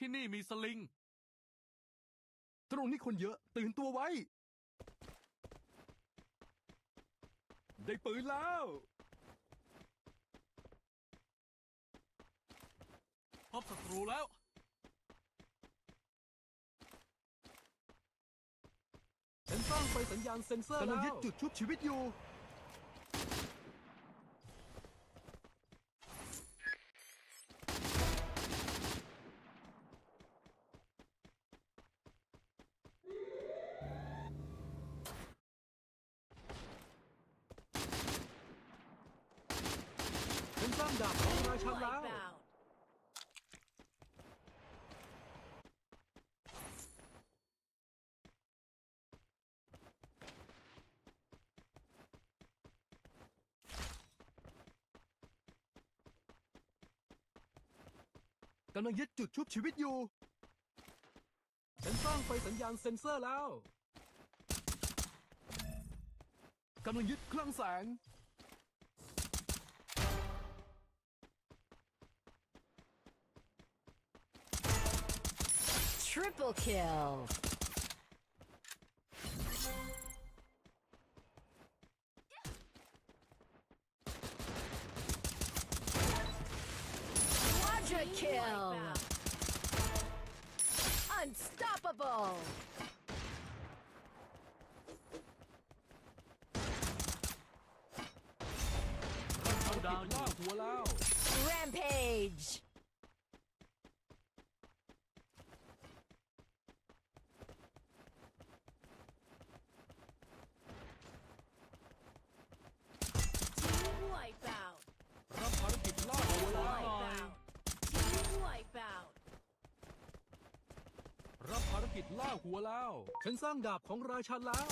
ที่นี่มีสลิง ตรงนี้คนเยอะ ตื่นตัวไว้ ได้ปืนแล้ว พบศัตรูแล้ว ฉันสร้างไฟสัญญาณเซ็นเซอร์กำลัแล้งยึดว จุดชุบชีวิตอยู่้างดาบของราชันแล้ว กำลังยึดจุดชุบชีวิตอยู่ ฉันสร้างไฟสัญญาณเซ็นเซอร์แล้ว กำลังยึดคลังแสง Triple kill! Quadra kill! Unstoppable! Rampage! กิจล่าหัวแล้ว ฉันสร้างดาบของราชันแล้ว